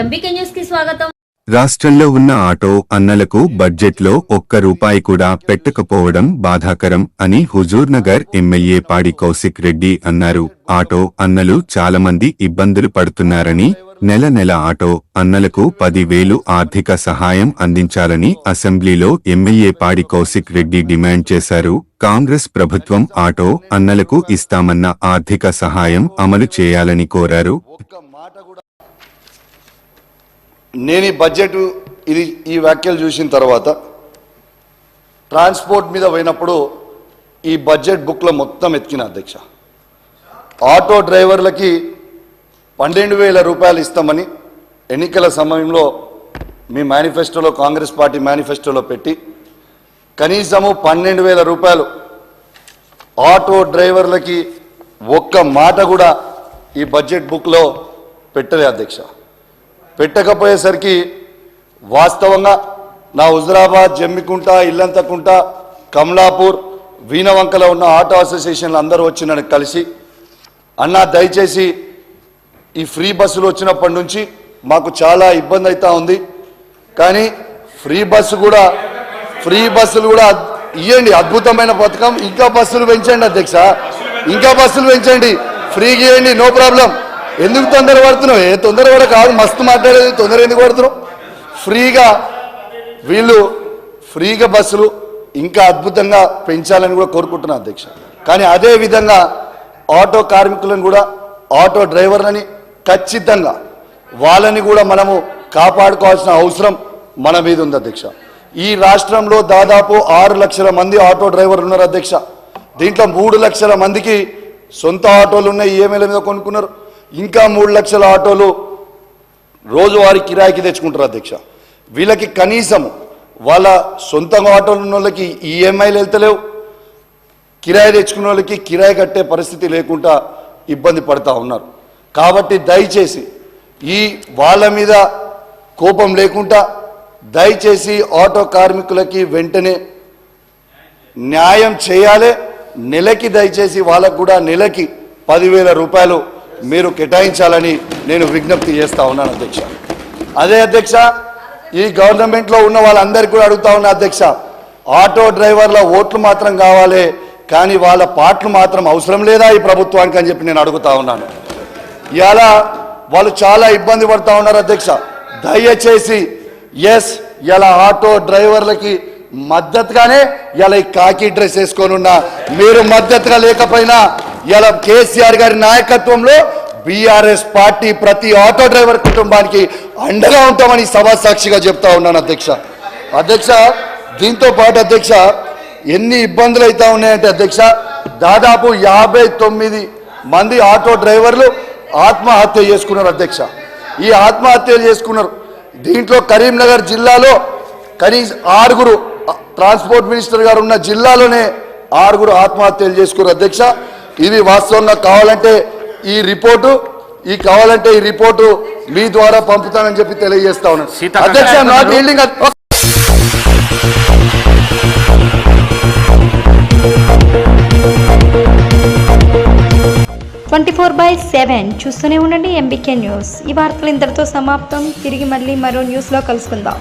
MBK న్యూస్కి స్వాగతం. రాష్ట్రంలో ఉన్న ఆటో అన్నలకు బడ్జెట్లో ఒక్క రూపాయి కూడా పెట్టకపోవడం బాధాకరం అని హుజూర్నగర్ ఎమ్మెల్యే పాడి కౌశిక్ రెడ్డి అన్నారు. ఆటో అన్నలు చాలా మంది ఇబ్బందులు పడుతున్నారని నెల నెల ఆటో అన్నలకు పదివేలు ఆర్థిక సహాయం అందించాలని అసెంబ్లీలో ఎమ్మెల్యే పాడి కౌశిక్ రెడ్డి డిమాండ్ చేశారు. కాంగ్రెస్ ప్రభుత్వం ఆటో అన్నలకు ఇస్తామన్న ఆర్థిక సహాయం అమలు చేయాలని కోరారు. నేను ఈ బడ్జెట్ ఇది ఈ వ్యాఖ్యలు చూసిన తర్వాత ట్రాన్స్పోర్ట్ మీద పోయినప్పుడు ఈ బడ్జెట్ బుక్లో మొత్తం ఎత్తికిన అధ్యక్ష. ఆటో డ్రైవర్లకి పన్నెండు వేల రూపాయలు ఇస్తామని ఎన్నికల సమయంలో మీ మేనిఫెస్టోలో కాంగ్రెస్ పార్టీ మేనిఫెస్టోలో పెట్టి కనీసము పన్నెండు వేల రూపాయలు ఆటో డ్రైవర్లకి ఒక్క మాట కూడా ఈ బడ్జెట్ బుక్లో పెట్టలే అధ్యక్ష. పెట్టకపోయేసరికి వాస్తవంగా నా హుజరాబాద్ జమ్మికుంట ఇల్లంతకుంట కమలాపూర్ వీణవంకలో ఉన్న ఆటో అసోసియేషన్లు అందరూ వచ్చి నన్ను కలిసి అన్న దయచేసి ఈ ఫ్రీ బస్సులు వచ్చినప్పటి నుంచి మాకు చాలా ఇబ్బంది అవుతా ఉంది. కానీ ఫ్రీ బస్సు కూడా ఫ్రీ బస్సులు కూడా ఇవ్వండి అద్భుతమైన పథకం. ఇంకా బస్సులు పెంచండి అధ్యక్ష. ఇంకా బస్సులు పెంచండి. ఫ్రీగా ఇవ్వండి నో ప్రాబ్లం. ఎందుకు తొందర పడుతున్నావు? ఏ తొందర కూడా కాదు మస్తు మాట్లాడేది తొందర ఎందుకు పడుతున్నావు? ఫ్రీగా వీళ్ళు ఫ్రీగా బస్సులు ఇంకా అద్భుతంగా పెంచాలని కూడా కోరుకుంటున్నా అధ్యక్ష. కానీ అదే విధంగా ఆటో కార్మికులను కూడా ఆటో డ్రైవర్లని ఖచ్చితంగా వాళ్ళని కూడా మనము కాపాడుకోవాల్సిన అవసరం మన మీద ఉంది అధ్యక్ష. ఈ రాష్ట్రంలో దాదాపు ఆరు లక్షల మంది ఆటో డ్రైవర్లు ఉన్నారు అధ్యక్ష. దీంట్లో మూడు లక్షల మందికి సొంత ఆటోలు ఉన్నాయి ఈఎంఐల మీద కొనుక్కున్నారు. ఇంకా మూడు లక్షల ఆటోలు రోజువారి కిరాయికి తెచ్చుకుంటారు అధ్యక్ష. వీళ్ళకి కనీసం వాళ్ళ సొంతంగా ఆటోలు ఉన్న వాళ్ళకి ఈఎంఐలు వెళ్తలేవు. కిరాయి తెచ్చుకున్న వాళ్ళకి కిరాయి కట్టే పరిస్థితి లేకుండా ఇబ్బంది పడతా ఉన్నారు. కాబట్టి దయచేసి ఈ వాళ్ళ మీద కోపం లేకుండా దయచేసి ఆటో కార్మికులకి వెంటనే న్యాయం చేయాలి. నెలకి దయచేసి వాళ్ళకు కూడా నెలకి పదివేల రూపాయలు మీరు కేటాయించాలని నేను విజ్ఞప్తి చేస్తా ఉన్నాను అధ్యక్ష. అదే అధ్యక్ష ఈ గవర్నమెంట్లో ఉన్న వాళ్ళందరికీ కూడా అడుగుతా ఉన్నా అధ్యక్ష ఆటో డ్రైవర్ల ఓట్లు మాత్రం కావాలి కానీ వాళ్ళ పాటలు మాత్రం అవసరం లేదా ఈ ప్రభుత్వానికి అని చెప్పి నేను అడుగుతా ఉన్నాను. ఇలా వాళ్ళు చాలా ఇబ్బంది పడుతూ ఉన్నారు అధ్యక్ష. దయచేసి ఎస్ ఇలా ఆటో డ్రైవర్లకి మద్దతుగానే ఇలా ఈ కాకి డ్రెస్ వేసుకొని ఉన్నా. మీరు మద్దతుగా లేకపోయినా ఇలా కేసీఆర్ గారి నాయకత్వంలో బీఆర్ఎస్ పార్టీ ప్రతి ఆటో డ్రైవర్ కుటుంబానికి అండగా ఉంటామని సభా సాక్షిగా చెప్తా ఉన్నాను అధ్యక్ష. అధ్యక్ష దీంతో పాటు అధ్యక్ష ఎన్ని ఇబ్బందులు అవుతా ఉన్నాయంటే అధ్యక్ష దాదాపు యాభై తొమ్మిది మంది ఆటో డ్రైవర్లు ఆత్మహత్య చేసుకున్నారు అధ్యక్ష. ఈ ఆత్మహత్యలు చేసుకున్నారు. దీంట్లో కరీంనగర్ జిల్లాలో కనీస ఆరుగురు ట్రాన్స్పోర్ట్ మినిస్టర్ గారు ఉన్న జిల్లాలోనే ఆరుగురు ఆత్మహత్యలు చేసుకున్నారు అధ్యక్ష. ఇది వాస్తవంగా కావాలంటే ఈ రిపోర్టు ఈ కావాలంటే ఈ రిపోర్టు మీ ద్వారా పంపుతానని చెప్పి తెలియజేస్తా ఉన్నాను. సీతక్క అధ్యక్ష గారు not yielding twenty four by seven చూస్తూనే ఉండండి ఎంబీకే న్యూస్. ఈ వార్తలు ఇంతటితో సమాప్తం. తిరిగి మళ్ళీ మరో న్యూస్లో కలుసుకుందాం.